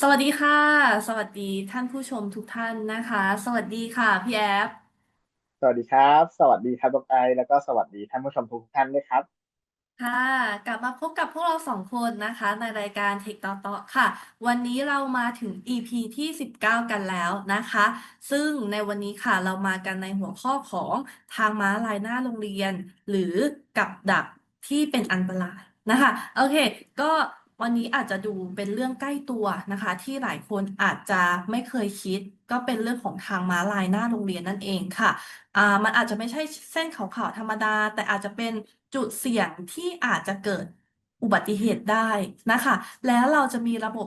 สวัสดีค่ะ สวัสดีท่านผู้ชมทุกท่านนะคะ สวัสดีค่ะพี่แอฟสวัสดีครับ สวัสดีครับน้องไอซ์แล้วก็สวัสดีท่านผู้ชมทุกท่านด้วยครับ ค่ะ กลับมาพบกับพวกเราสองคนนะคะ ในรายการ Tech Talk Talk ค่ะ วันนี้เรามาถึง EP ที่ 19 กันแล้วนะคะ ซึ่งในวันนี้ค่ะเรามากันในหัวข้อของทางม้าลายหน้าโรงเรียน หรือกับดักที่เป็นอันตรายนะคะ โอเค ก็ วันนี้อาจจะดูเป็นเรื่องใกล้ตัวนะคะ ที่หลายคนอาจจะไม่เคยคิด ก็เป็นเรื่องของทางม้าลายหน้าโรงเรียนนั่นเองค่ะอ่ามันอาจจะไม่ใช่เส้นขาวๆธรรมดา แต่อาจจะเป็นจุดเสี่ยงที่อาจจะเกิดอุบัติเหตุได้นะคะ แล้วเราจะมีระบบ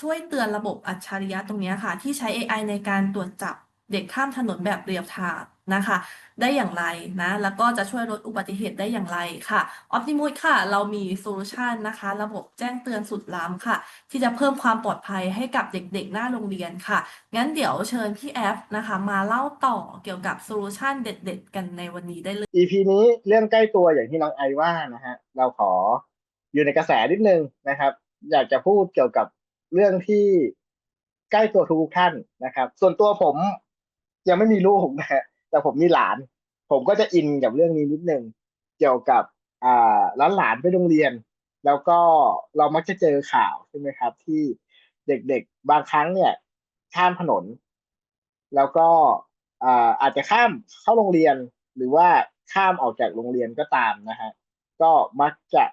ช่วยเตือนระบบอัจฉริยะตรงนี้ค่ะ ที่ใช้ AI ในการตรวจจับเด็กข้ามถนนแบบเรียลไทม์ นะคะ ได้อย่างไรนะแล้วก็จะช่วยลดอุบัติเหตุได้อย่างไรค่ะ Optimus ค่ะ เรามีโซลูชันนะคะ ระบบแจ้งเตือนสุดล้ำค่ะ ที่จะเพิ่มความปลอดภัยให้กับเด็กๆ หน้าโรงเรียนค่ะ งั้นเดี๋ยวเชิญพี่แอฟนะคะ มาเล่าต่อเกี่ยวกับโซลูชันเด็ดๆ กันในวันนี้ได้เลย EP นี้เรื่องใกล้ตัวอย่างที่น้องไอว่านะฮะเราขออยู่ในกระแสนิดนึงนะครับ อยากจะพูดเกี่ยวกับเรื่องที่ใกล้ตัวทุกท่านนะครับ ส่วนตัวผมยังไม่มีลูกนะฮะ แต่ผมมีหลาน ผมก็จะอินกับเรื่องนี้นิดนึงเกี่ยวกับอ่าหลานหลานไปโรงเรียน แล้วก็เรามักจะเจอข่าวใช่ไหมครับ ที่เด็กๆบางครั้งเนี่ย ข้ามถนน แล้วก็อ่าอาจจะข้ามเข้าโรงเรียนหรือว่าข้ามออกจากโรงเรียนก็ตามนะฮะก็มักจะ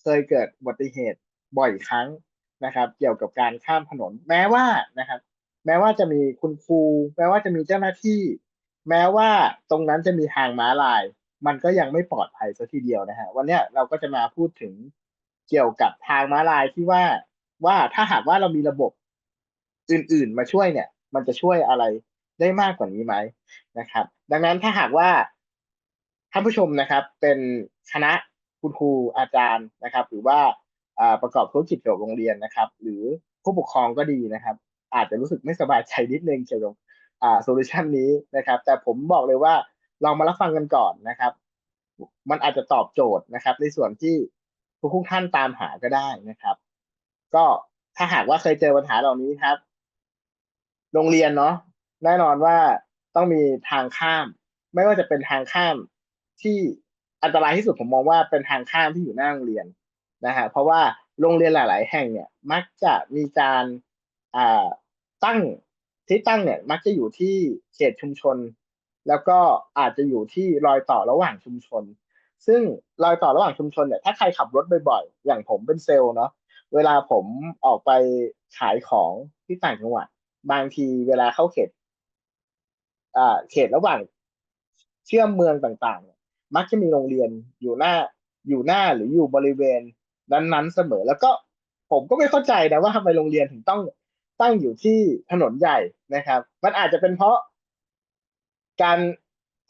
เคยเกิดอุบัติเหตุบ่อยครั้งนะครับ เกี่ยวกับการข้ามถนน แม้ว่านะครับ แม้ว่าจะมีคุณครู แม้ว่าจะมีเจ้าหน้าที่ แม้ว่าตรงนั้นจะมีทางม้าลาย มันก็ยังไม่ปลอดภัยซะทีเดียวนะฮะวันนี้เราก็จะมาพูดถึงเกี่ยวกับทางม้าลายที่ว่าว่าถ้าหากว่าเรามีระบบอื่น ๆ มาช่วยเนี่ย มันจะช่วยอะไรได้มากกว่านี้ไหมนะครับ ดังนั้นถ้าหากว่าท่านผู้ชมนะครับ เป็นคณะคุณครูอาจารย์นะครับ หรือว่าประกอบธุรกิจเกี่ยวกับโรงเรียนนะครับ หรือผู้ปกครองก็ดีนะครับ อาจจะรู้สึกไม่สบายใจนิดนึงเกี่ยวกับ อ่าโซลูชันนี้นะครับ แต่ผมบอกเลยว่าลองมารับฟังกันก่อนนะครับ มันอาจจะตอบโจทย์นะครับ ในส่วนที่ทุกท่านตามหาก็ได้นะครับ ก็ถ้าหากว่าเคยเจอปัญหาเหล่านี้ครับ โรงเรียนเนาะแน่นอนว่าต้องมีทางข้าม ไม่ว่าจะเป็นทางข้ามที่อันตรายที่สุดผมมองว่าเป็นทางข้ามที่อยู่หน้าโรงเรียนนะฮะเพราะว่าโรงเรียนหลาย ๆ แห่งเนี่ย มักจะมีการอ่าตั้ง ที่ตั้งเนี่ยมักจะอยู่ที่เขตชุมชน แล้วก็อาจจะอยู่ที่รอยต่อระหว่างชุมชน ซึ่งรอยต่อระหว่างชุมชนเนี่ยถ้าใครขับรถบ่อยๆ อย่างผมเป็นเซลล์เนาะเวลาผมออกไปขายของที่ต่างจังหวัด บางทีเวลาเข้าเขตอ่าเขตระหว่างเชื่อมเมืองต่างๆ มักจะมีโรงเรียนอยู่หน้าอยู่หน้าหรืออยู่บริเวณนั้นๆเสมอ แล้วก็ผมก็ไม่เข้าใจนะว่าทำไมโรงเรียนถึงต้อง ตั้งอยู่ที่ถนนใหญ่นะครับ มันอาจจะเป็นเพราะการ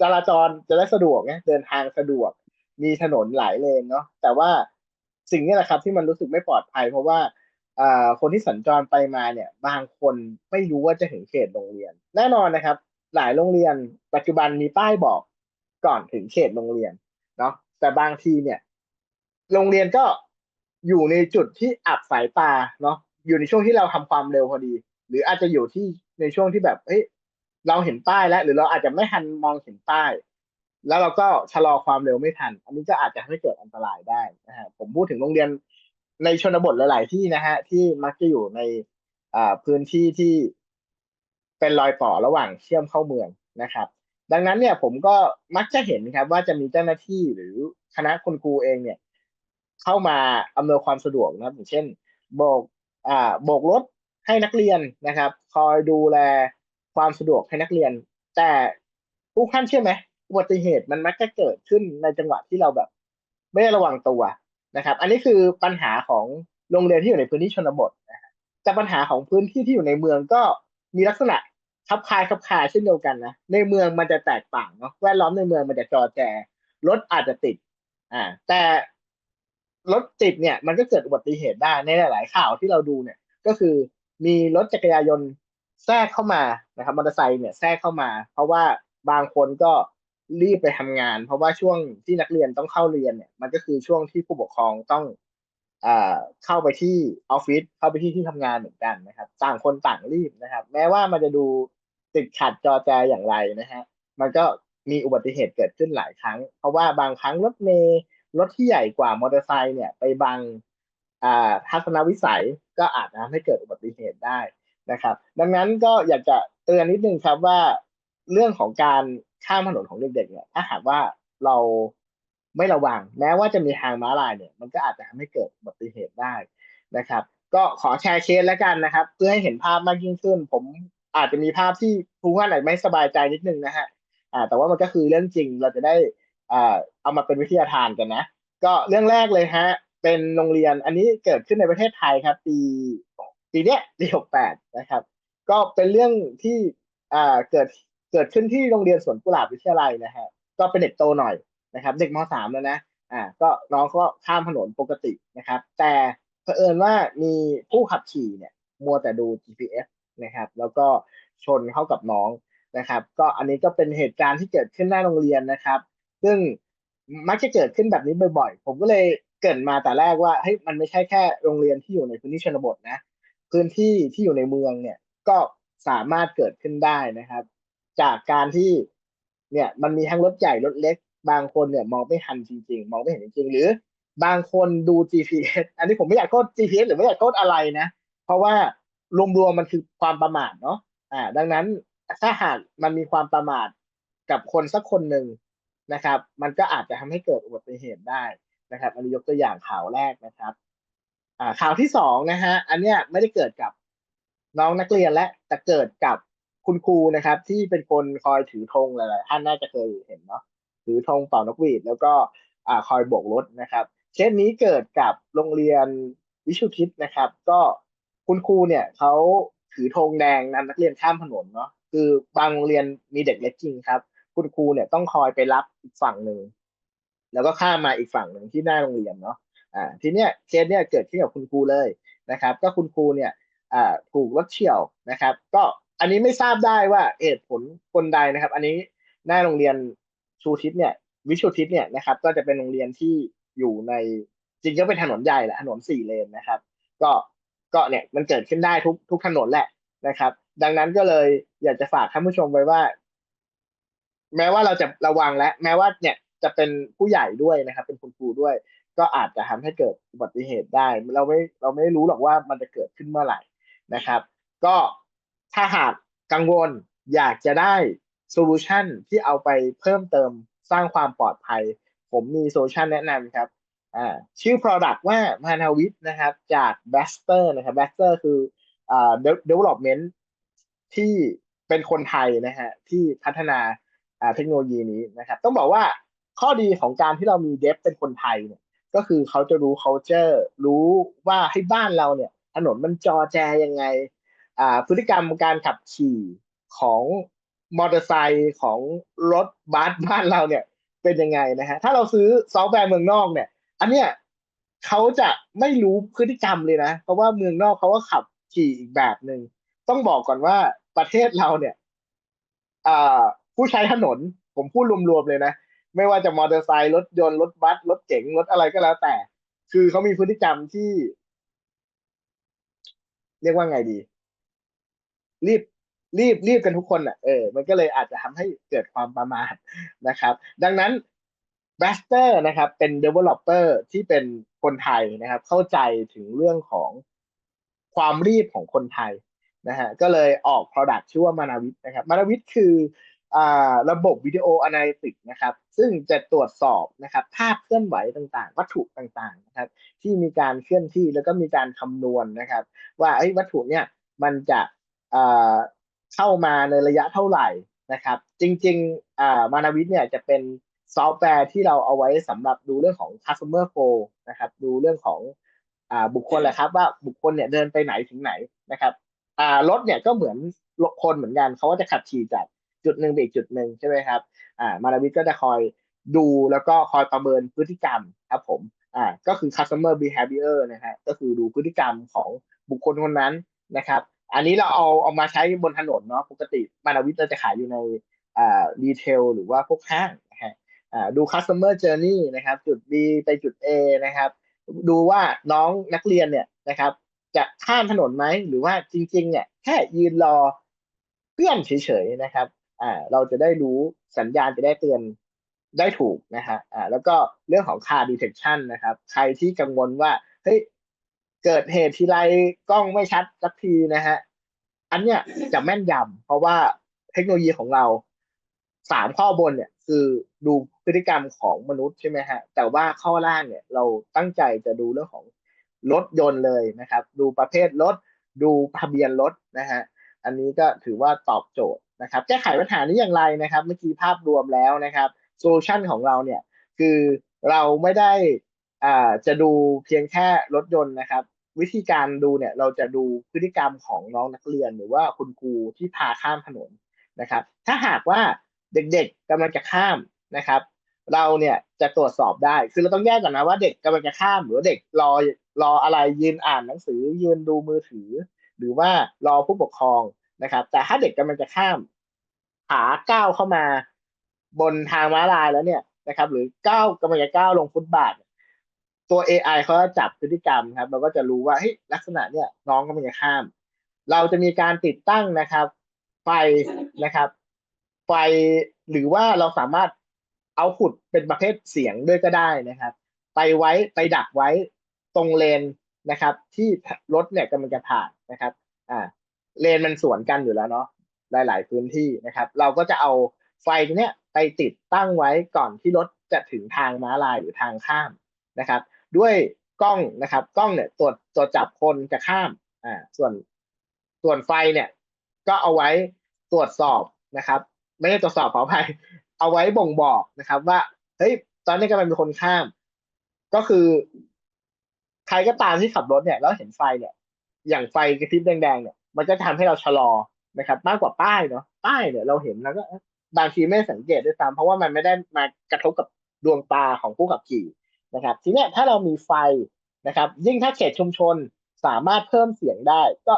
จราจรจะได้สะดวกไงเดินทางสะดวก มีถนนหลายเลนเนาะแต่ว่าสิ่งนี้แหละครับที่มันรู้สึกไม่ปลอดภัย เพราะว่าคนที่สัญจรไปมาเนี่ย บางคนไม่รู้ว่าจะถึงเขตโรงเรียน แน่นอนนะครับ หลายโรงเรียน ปัจจุบันมีป้ายบอกก่อนถึงเขตโรงเรียนเนาะแต่บางทีเนี่ย โรงเรียนก็อยู่ในจุดที่อับสายตาเนาะ อยู่ในช่วงที่เราทำความเร็วพอดี หรืออาจจะอยู่ที่ในช่วงที่แบบเฮ้ยเราเห็นป้ายแล้ว หรือเราอาจจะไม่ทันมองเห็นป้าย แล้วเราก็ชะลอความเร็วไม่ทัน อันนี้ก็อาจจะทำให้เกิดอันตรายได้นะฮะผมพูดถึงโรงเรียนในชนบทหลาย ๆ ที่นะฮะที่มักจะอยู่ในอ่าพื้นที่ที่เป็นรอยต่อระหว่างเชื่อมเข้าเมืองนะครับ ดังนั้นเนี่ยผมก็มักจะเห็นครับ ว่าจะมีเจ้าหน้าที่หรือคณะคุณครูเองเนี่ย เข้ามาอำนวยความสะดวกนะครับอย่างเช่นโบก อ่าโบกรถให้นักเรียนนะครับ คอยดูแลความสะดวกให้นักเรียน แต่ผู้ท่านเชื่อไหมอุบัติเหตุมันมักจะเกิดขึ้นในจังหวะที่เราแบบ ไม่ได้ระวังตัวนะครับ อันนี้คือปัญหาของโรงเรียนที่อยู่ในพื้นที่ชนบทนะฮะแต่ปัญหาของพื้นที่ที่อยู่ในเมืองก็มีลักษณะคับคายคับคายเช่นเดียวกันนะในเมืองมันจะแตกต่างเนาะแวดล้อมในเมืองมันจะจอแจรถอาจจะติด อ่า แต่ รถติดเนี่ยมันก็เกิดอุบัติเหตุได้ในหลาย ๆ ข่าวที่เราดูเนี่ย ก็คือมีรถจักรยานยนต์แทรกเข้ามานะครับมอเตอร์ไซค์เนี่ยแทรกเข้ามา เพราะว่าบางคนก็รีบไปทำงาน เพราะว่าช่วงที่นักเรียนต้องเข้าเรียนเนี่ย มันก็คือช่วงที่ผู้ปกครองต้องอ่าเข้าไปที่ออฟฟิศเข้าไปที่ที่ทำงานเหมือนกันนะครับ ต่างคนต่างรีบนะครับ แม้ว่ามันจะดูติดขัดจอแจอย่างไรนะฮะมันก็มีอุบัติเหตุเกิดขึ้นหลายครั้ง เพราะว่าบางครั้งรถเมล์ รถที่ใหญ่กว่ามอเตอร์ไซค์เนี่ยไปบังทัศนวิสัยก็อาจทำให้เกิดอุบัติเหตุได้นะครับ ดังนั้นก็อยากจะเตือนนิดนึงครับว่าเรื่องของการข้ามถนนของเด็กๆเนี่ยถ้าหากว่าเราไม่ระวัง แม้ว่าจะมีทางม้าลายเนี่ยมันก็อาจจะทำให้เกิดอุบัติเหตุได้นะครับ ก็ขอแชร์เคสแล้วกันนะครับ เพื่อให้เห็นภาพมากยิ่งขึ้น ผมอาจจะมีภาพที่ผู้ว่าอาจไม่สบายใจนิดนึงนะฮะอ่าแต่ว่ามันก็คือเรื่องจริงเราจะได้ อ่าเอามาเป็นวิทยาทานกันนะ ก็เรื่องแรกเลยฮะ เป็นโรงเรียนอันนี้เกิดขึ้นในประเทศไทยครับ ปีปีเนี้ยปีหกแปดนะครับ ก็เป็นเรื่องที่อ่าเกิดเกิดขึ้นที่โรงเรียนสวนกุหลาบวิทยาลัยนะฮะก็เป็นเด็กโตหน่อยนะครับ เด็กมสามแล้วนะอ่าก็น้องก็ข้ามถนนปกตินะครับ แต่เผอิญว่ามีผู้ขับขี่เนี่ยมัวแต่ดู GPS นะครับ แล้วก็ชนเข้ากับน้องนะครับ ก็อันนี้ก็เป็นเหตุการณ์ที่เกิดขึ้นหน้าโรงเรียนนะครับ ซึ่งมักจะเกิดขึ้นแบบนี้บ่อยๆ ผมก็เลยเกิดมาแต่แรกว่าเฮ้ยมันไม่ใช่แค่โรงเรียนที่อยู่ในพื้นที่ชนบทนะ พื้นที่ที่อยู่ในเมืองเนี่ยก็สามารถเกิดขึ้นได้นะครับ จากการที่เนี่ยมันมีทั้งรถใหญ่รถเล็ก บางคนเนี่ยมองไม่ทันจริง ๆ มองไม่เห็นจริงๆ หรือบางคนดู GPS อันนี้ผมไม่อยากโทษ GPS หรือไม่อยากโทษอะไรนะ เพราะว่ารวมๆมันคือความประมาทเนาะอ่า ดังนั้นถ้าหากมันมีความประมาทกับคนสักคนหนึ่ง นะครับ มันก็อาจจะทำให้เกิดอุบัติเหตุได้นะครับอันนี้ยกตัวอย่างข่าวแรกนะครับอ่าข่าวที่สองนะฮะอันเนี้ยไม่ได้เกิดกับน้องนักเรียนและแต่เกิดกับคุณครูนะครับ ที่เป็นคนคอยถือธงหลายๆท่านน่าจะเคยเห็นเนาะถือธงเป่านกหวีดแล้วก็อ่าคอยโบกรถนะครับเคสนี้เกิดกับโรงเรียนวิชุทิศนะครับ ก็คุณครูเนี่ยเขาถือธงแดงนำนักเรียนข้ามถนนเนาะคือบางโรงเรียนมีเด็กเล็กจริงครับ คุณครูเนี่ยต้องคอยไปรับอีกฝั่งหนึ่งแล้วก็ข้ามมาอีกฝั่งหนึ่งที่หน้าโรงเรียนเนาะอ่าทีเนี้ยเคสเนี้ยเกิดขึ้นกับคุณครูเลยนะครับ ก็คุณครูเนี่ยอ่าถูกรถเฉี่ยวนะครับ ก็อันนี้ไม่ทราบได้ว่าเหตุผลคนใดนะครับ อันนี้หน้าโรงเรียนชูทิศเนี่ยวิชูทิศเนี่ยนะครับ ก็จะเป็นโรงเรียนที่อยู่ในจริงก็เป็นถนนใหญ่แหละถนนสี่เลนนะครับ ก็ก็เนี่ยมันเกิดขึ้นได้ทุกทุกถนนแหละนะครับ ดังนั้นก็เลยอยากจะฝากท่านผู้ชมไว้ว่า แม้ว่าเราจะระวังและ แม้ว่าเนี่ยจะเป็นผู้ใหญ่ด้วยนะครับ เป็นคุณครูด้วย ก็อาจจะทำให้เกิดอุบัติเหตุได้ เราไม่เราไม่รู้หรอกว่ามันจะเกิดขึ้นเมื่อไหร่นะครับ ก็ถ้าหากกังวลอยากจะได้โซลูชันที่เอาไปเพิ่มเติมสร้างความปลอดภัย ผมมีโซลูชันแนะนำครับอ่าชื่อ Product ว่ามานาวิทนะครับจาก b a s t e r นะครับ b a s t e r คืออ่า development ที่เป็นคนไทยนะฮะที่พัฒนา เทคโนโลยีนี้นะครับ ต้องบอกว่าข้อดีของการที่เรามีเดฟเป็นคนไทยเนี่ยก็คือเขาจะรู้ culture รู้ว่าให้บ้านเราเนี่ยถนนมันจอแจยังไงอ่าพฤติกรรมการขับขี่ของมอเตอร์ไซค์ของรถบัสบ้านเราเนี่ยเป็นยังไงนะฮะถ้าเราซื้อซอฟต์แวร์เมืองนอกเนี่ย อันเนี้ยเขาจะไม่รู้พฤติกรรมเลยนะ เพราะว่าเมืองนอกเขาก็ขับขี่อีกแบบหนึ่งต้องบอกก่อนว่าประเทศเราเนี่ยอ่า ผู้ใช้ถนน ผมพูดรวมๆเลยนะ ไม่ว่าจะมอเตอร์ไซค์รถยนต์รถบัสรถเก๋งรถอะไรก็แล้วแต่ คือเขามีพฤติกรรมที่ เรียกว่าไงดี รีบรีบรีบกันทุกคนอะเออ มันก็เลยอาจจะทำให้เกิดความประมาทนะครับ ดังนั้น b a s t e r นะครับ เป็น developer ที่เป็นคนไทยนะครับ เข้าใจถึงเรื่องของความรีบของคนไทยนะฮะก็เลยออก product ชื่อว่ามานาวิทนะครับมานาวิทคือ ระบบวิดีโอ a นาลิติกนะครับ ซึ่งจะตรวจสอบนะครับภาพเคลื่อนไหวต่างๆ วัตถุต่างๆนะครับ ที่มีการเคลื่อนที่แล้วก็มีการคำนวณนะครับ ว่าไอ้วัตถุเนี่ยมันจะเข้ามาในระยะเท่าไหร่นะครับ จริงๆมานาวิทเนี่ยจะเป็นซอฟต์แวร์ที่เราเอาไว้สำหรับดูเรื่องของ customer flow นะครับ ดูเรื่องของอบุคคลแหละครับว่าบุคคลเนี่ยเดินไปไหนถึงไหนนะครับรถเนี่ยก็เหมือนคนเหมือนกันเขาก็จะขับขี่จาก จุดหนึ่งไปอีกจุดหนึ่งใช่ไหมครับอ่ามานาวิทก็จะคอยดูแล้วก็คอยประเมินพฤติกรรมครับผมอ่าก็คือ customer behavior นะฮะก็คือดูพฤติกรรมของบุคคลคนนั้นนะครับอันนี้เราเอาเอามาใช้บนถนนเนาะปกติมานาวิทเราจะขายอยู่ในอ่าดีเทลหรือว่าพวกห้างนะฮะอ่าดู customer journey นะครับจุด B ไปจุด A นะครับดูว่าน้องนักเรียนเนี่ยนะครับจะข้ามถนนไหมหรือว่าจริงๆเนี่ยแค่ยืนรอเพื่อนเฉยๆนะครับ อ่าเราจะได้รู้สัญญาณจะได้เตือนได้ถูกนะฮะอ่าแล้วก็เรื่องของ car detection นะครับ ใครที่กังวลว่าเฮ้ยเกิดเหตุทีไรกล้องไม่ชัดสักทีนะฮะอันเนี้ยจะแม่นยำเพราะว่าเทคโนโลยีของเราสามข้อบนเนี่ยคือดูพฤติกรรมของมนุษย์ใช่ไหมฮะแต่ว่าข้อล่างเนี่ยเราตั้งใจจะดูเรื่องของรถยนต์เลยนะครับ ดูประเภทรถดูทะเบียนรถนะฮะอันนี้ก็ถือว่าตอบโจทย์ นะครับแก้ไขปัญหานี้อย่างไรนะครับ เมื่อกี้ภาพรวมแล้วนะครับโซลูชันของเราเนี่ยคือเราไม่ได้อ่าจะดูเพียงแค่รถยนต์นะครับ วิธีการดูเนี่ยเราจะดูพฤติกรรมของน้องนักเรียน หรือว่าคุณครูที่พาข้ามถนนนะครับ ถ้าหากว่าเด็กๆกำลังจะข้ามนะครับ เราเนี่ยจะตรวจสอบได้ คือเราต้องแยกก่อนนะว่าเด็กกำลังจะข้าม หรือเด็กรอรออะไรยืนอ่านหนังสือยืนดูมือถือ หรือว่ารอผู้ปกครอง นะครับ แต่ถ้าเด็กกำลังจะข้ามขาก้าวเข้ามาบนทางม้าลายแล้วเนี่ยนะครับ หรือก้าวกำลังจะก้าวลงฟุตบาทตัว AI เขาจะจับพฤติกรรมครับเราก็จะรู้ว่าเฮ้ยลักษณะเนี่ยน้องกำลังจะข้าม เราจะมีการติดตั้งนะครับ ไฟนะครับ ไฟหรือว่าเราสามารถเอาขุดเป็นประเภทเสียงด้วยก็ได้นะครับ ไปไว้ไปดักไว้ตรงเลนนะครับ ที่รถเนี่ยกำลังจะผ่านนะครับ อ่า เลนมันสวนกันอยู่แล้วเนาะหลาย ๆ พื้นที่นะครับ เราก็จะเอาไฟตัวเนี้ยไปติดตั้งไว้ก่อนที่รถจะถึงทางม้าลายหรือทางข้ามนะครับ ด้วยกล้องนะครับ กล้องเนี่ยตรวจตรวจจับคนจะข้ามอ่าส่วนส่วนไฟเนี่ย ก็เอาไว้ตรวจสอบนะครับ ไม่ได้ตรวจสอบขออภัยเอาไว้บ่งบอกนะครับ ว่าเฮ้ยตอนนี้กำลังมีคนข้าม ก็คือ ใครก็ตามที่ขับรถเนี่ย แล้วเห็นไฟเนี่ย อย่างไฟกระพริบแดงๆเนี่ย มันก็ทำให้เราชะลอนะครับ มากกว่าป้ายเนาะป้ายเนี่ยเราเห็นแล้วก็บางทีไม่สังเกตด้วยซ้ำเพราะว่ามันไม่ได้มากระทบกับดวงตาของผู้ขับขี่นะครับ ทีนี้ถ้าเรามีไฟนะครับ ยิ่งถ้าเขตชุมชนสามารถเพิ่มเสียงได้ ก็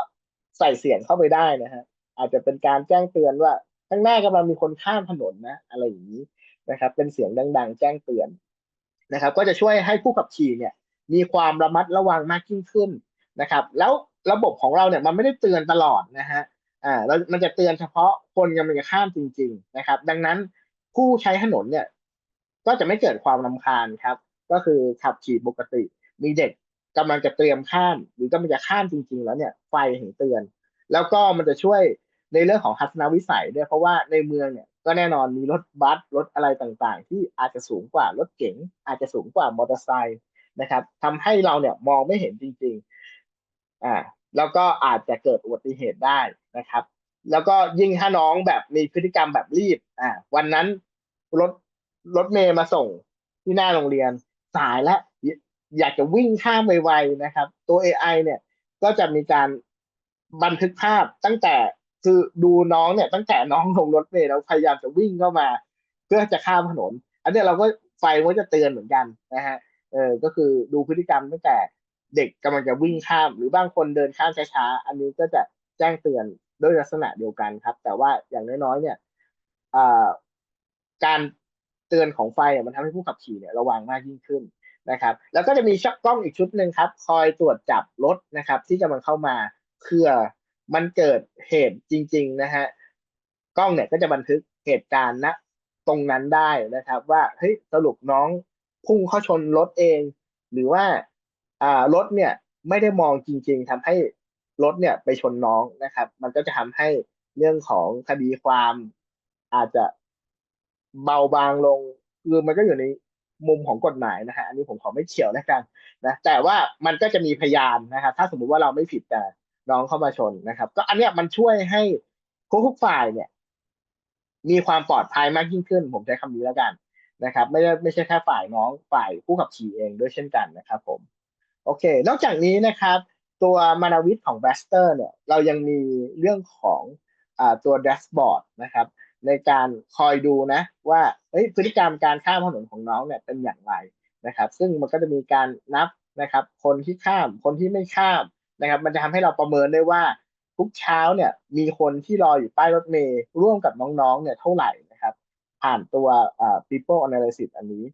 ใส่เสียงเข้าไปได้นะฮะอาจจะเป็นการแจ้งเตือนว่าข้างหน้ากำลังมีคนข้ามถนนนะ อะไรอย่างนี้นะครับ เป็นเสียงดัง ๆ แจ้งเตือนนะครับ ก็จะช่วยให้ผู้ขับขี่เนี่ย มีความระมัดระวังมากยิ่งขึ้นนะครับ แล้ว ระบบของเราเนี่ยมันไม่ได้เตือนตลอดนะฮะอ่าแล้วมันจะเตือนเฉพาะคนกำลังจะข้ามจริง ๆ นะครับ ดังนั้นผู้ใช้ถนนเนี่ย ก็จะไม่เกิดความรำคาญครับ ก็คือขับขี่ปกติ มีเด็กกำลังจะเตรียมข้าม หรือกำลังจะข้ามจริง ๆ แล้วเนี่ยไฟถึงเตือน แล้วก็มันจะช่วยในเรื่องของทัศนวิสัยด้วยเพราะว่าในเมืองเนี่ยก็แน่นอนมีรถบัสรถอะไรต่างๆ ที่อาจจะสูงกว่ารถเก๋งอาจจะสูงกว่ามอเตอร์ไซค์นะครับทำให้เราเนี่ยมองไม่เห็นจริงๆ อ่าแล้วก็อาจจะเกิดอุบัติเหตุได้นะครับ แล้วก็ยิ่งถ้าน้องแบบมีพฤติกรรมแบบรีบอ่าวันนั้นรถรถเมย์มาส่งที่หน้าโรงเรียนสายและอยากจะวิ่งข้ามไวๆนะครับ ตัว AI เนี่ยก็จะมีการบันทึกภาพตั้งแต่คือดูน้องเนี่ย ตั้งแต่น้องลงรถเมล์แล้วพยายามจะวิ่งเข้ามา เพื่อจะข้ามถนน อันนี้เราก็ไฟมันจะเตือนเหมือนกันนะฮะเออก็คือดูพฤติกรรมตั้งแต่ เด็กกำลังจะวิ่งข้าม หรือบางคนเดินข้ามช้าๆอันนี้ก็จะแจ้งเตือนด้วยลักษณะเดียวกันครับ แต่ว่าอย่างน้อยๆเนี่ยการเตือนของไฟมันทำให้ผู้ขับขี่เนี่ยระวังมากยิ่งขึ้นนะครับ แล้วก็จะมีชักกล้องอีกชุดหนึ่งครับ คอยตรวจจับรถนะครับ ที่กำลังเข้ามาเพื่อมันเกิดเหตุจริง ๆนะฮะกล้องเนี่ยก็จะบันทึกเหตุการณ์ณตรงนั้นได้นะครับ ว่าเฮ้ยสรุปน้องพุ่งเข้าชนรถเอง หรือว่า อ่ารถเนี่ยไม่ได้มองจริง ๆทำให้รถเนี่ยไปชนน้องนะครับ มันก็จะทำให้เรื่องของคดีความอาจจะเบาบางลงคือมันก็อยู่ในมุมของกฎหมายนะฮะอันนี้ผมขอไม่เฉียวแล้วกันนะแต่ว่ามันก็จะมีพยานนะครับถ้าสมมุติว่าเราไม่ผิดแต่น้องเข้ามาชนนะครับ ก็อันเนี้ยมันช่วยให้ทุกฝ่ายเนี่ย มีความปลอดภัยมากยิ่งขึ้น ผมใช้คำนี้แล้วกันนะครับ ไม่ได้ไม่ใช่แค่ฝ่ายน้องฝ่ายผู้ขับขี่เองด้วยเช่นกันนะครับผม โอเค นอกจากนี้นะครับ ตัวมานาวิทของ b บสเตอร์เนี่ยเรายังมีเรื่องของอตัวแดชบอร์ดนะครับ ในการคอยดูนะว่าพฤติกรรมการข้ามถนนของน้องเนี่ยเป็นอย่างไรนะครับ ซึ่งมันก็จะมีการนับนะครับ คนที่ข้ามคนที่ไม่ข้ามนะครับ มันจะทำให้เราประเมินได้ว่าทุกเช้าเนี่ยมีคนที่รออยู่ป้ายรถเมล์ร่วมกับน้องๆเนี่ยเท่าไหร่นะครับ ผ่านตัวอ่า people analysis อันนี้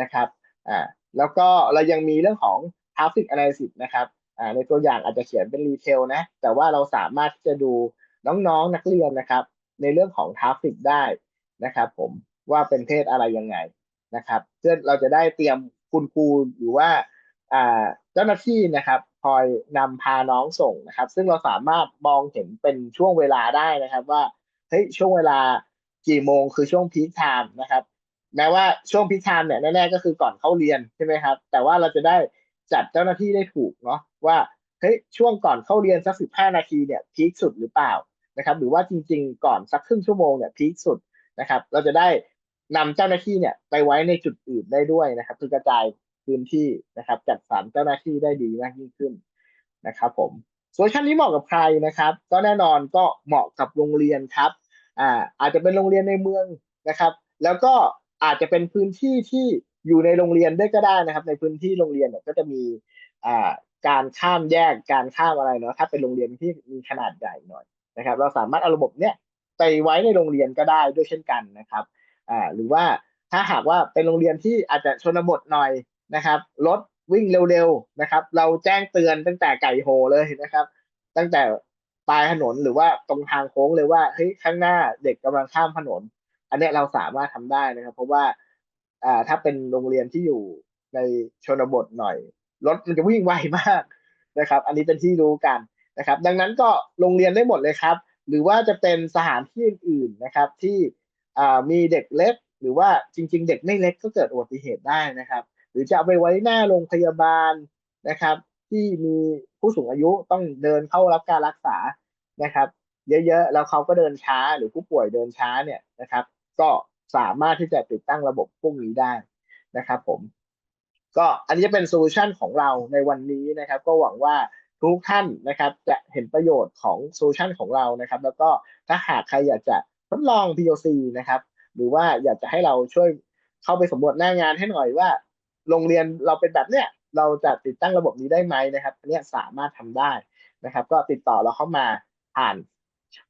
นะครับอ่าแล้วก็เรายังมีเรื่องของ traffic analysis นะครับอ่าในตัวอย่างอาจจะเขียนเป็นรีเทลนะ แต่ว่าเราสามารถที่จะดูน้องๆนักเรียนนะครับ ในเรื่องของ traffic ได้นะครับผมว่าเป็นเพศอะไรยังไงนะครับเพื่อเราจะได้เตรียมคุณครูหรือว่าอ่าเจ้าหน้าที่นะครับคอยนำพาน้องส่งนะครับ ซึ่งเราสามารถมองเห็นเป็นช่วงเวลาได้นะครับ ว่าเฮ้ยช่วงเวลากี่โมงคือช่วงพีคไทม์นะครับแม้ว่าช่วงพีคไทม์เนี่ยแน่ๆก็คือก่อนเข้าเรียนใช่ไหมครับ แต่ว่าเราจะได้ จัดเจ้าหน้าที่ได้ถูกเนาะว่าเฮ้ยช่วงก่อนเข้าเรียนสักสิบห้านาทีเนี่ยพีคสุดหรือเปล่านะครับหรือว่าจริง ๆ ก่อนสักครึ่งชั่วโมงเนี่ยพีคสุดนะครับ เราจะได้นำเจ้าหน้าที่เนี่ยไปไว้ในจุดอื่นได้ด้วยนะครับคือกระจายพื้นที่นะครับจัดสรรเจ้าหน้าที่ได้ดีมากยิ่งขึ้นนะครับ ผมโซลูชันนี้เหมาะกับใครนะครับ ก็แน่นอนก็เหมาะกับโรงเรียนครับอ่าอาจจะเป็นโรงเรียนในเมืองนะครับ แล้วก็อาจจะเป็นพื้นที่ที่ อยู่ในโรงเรียนด้วยก็ได้นะครับ ในพื้นที่โรงเรียนเนี่ยก็จะมีอ่าการข้ามแยกการข้ามอะไรเนาะถ้าเป็นโรงเรียนที่มีขนาดใหญ่หน่อยนะครับ เราสามารถเอาระบบเนี้ยไปไว้ในโรงเรียนก็ได้ด้วยเช่นกันนะครับอ่าหรือว่าถ้าหากว่าเป็นโรงเรียนที่อาจจะชนบทหน่อยนะครับรถวิ่งเร็วๆนะครับ เราแจ้งเตือนตั้งแต่ไก่โหเลยนะครับ ตั้งแต่ปลายถนนหรือว่าตรงทางโค้งเลยว่าเฮ้ยข้างหน้าเด็กกำลังข้ามถนน อันเนี้ยเราสามารถทำได้นะครับ เพราะว่า อ่า ถ้าเป็นโรงเรียนที่อยู่ในชนบทหน่อยรถมันจะวิ่งไวมากนะครับ อันนี้เป็นที่รู้กันนะครับ ดังนั้นก็โรงเรียนได้หมดเลยครับ หรือว่าจะเป็นสถานที่อื่นๆนะครับ ที่อ่ามีเด็กเล็ก หรือว่าจริง ๆ เด็กไม่เล็กก็เกิดอุบัติเหตุได้นะครับ หรือจะเอาไปไว้หน้าโรงพยาบาลนะครับ ที่มีผู้สูงอายุต้องเดินเข้ารับการรักษานะครับ เยอะๆแล้วเขาก็เดินช้าหรือผู้ป่วยเดินช้าเนี่ยนะครับ ก็ สามารถที่จะติดตั้งระบบพวกนี้ได้นะครับผม ก็อันนี้จะเป็นโซลูชันของเราในวันนี้นะครับ ก็หวังว่าทุกท่านนะครับ จะเห็นประโยชน์ของโซลูชันของเรานะครับ แล้วก็ถ้าหากใครอยากจะทดลอง POC นะครับ หรือว่าอยากจะให้เราช่วยเข้าไปสำรวจหน้างานให้หน่อยว่า โรงเรียนเราเป็นแบบเนี้ยเราจะติดตั้งระบบนี้ได้ไหมนะครับอันเนี้ยสามารถทำได้นะครับ ก็ติดต่อเราเข้ามาผ่าน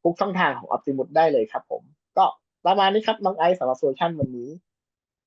ทุกช่องทางของ Optimus ได้เลยครับผม ก็ ประมาณนี้ครับน้องไอซ์สำหรับโซลูชันวันนี้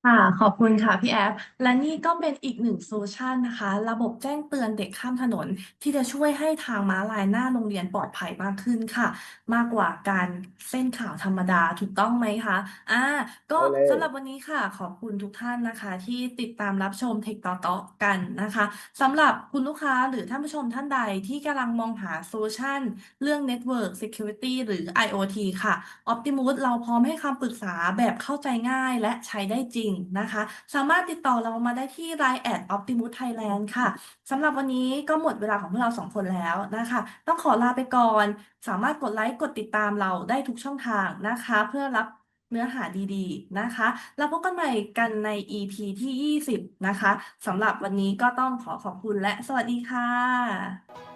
ค่ะ ขอบคุณค่ะพี่แอฟ และนี่ก็เป็นอีกหนึ่งโซลูชันนะคะ ระบบแจ้งเตือนเด็กข้ามถนน ที่จะช่วยให้ทางม้าลายหน้าโรงเรียนปลอดภัยมากขึ้นค่ะ มากกว่าการเส้นข่าวธรรมดาถูกต้องไหมคะอ่าก็ได้เลยสำหรับวันนี้ค่ะ ขอบคุณทุกท่านนะคะ ที่ติดตามรับชมเทคต่อต่อกันนะคะสำหรับคุณลูกค้าหรือท่านผู้ชมท่านใดที่กำลังมองหาโซลูชันเรื่อง Network Security หรือ IoT ค่ะ Optimus เราพร้อมให้คำปรึกษาแบบเข้าใจง่าย และใช้ได้จริงนะคะ สามารถติดต่อเรามาได้ที่ Line at Optimus Thailand ค่ะสำหรับวันนี้ก็หมดเวลาของพวกเราสองคนแล้วนะคะ ต้องขอลาไปก่อน สามารถกดไลค์กดติดตามเราได้ทุกช่องทางนะคะ เพื่อรับเนื้อหาดีๆนะคะ แล้วพบกันใหม่กันใน EP ที่ 20 นะคะสำหรับวันนี้ก็ต้องขอขอบคุณและสวัสดีค่ะ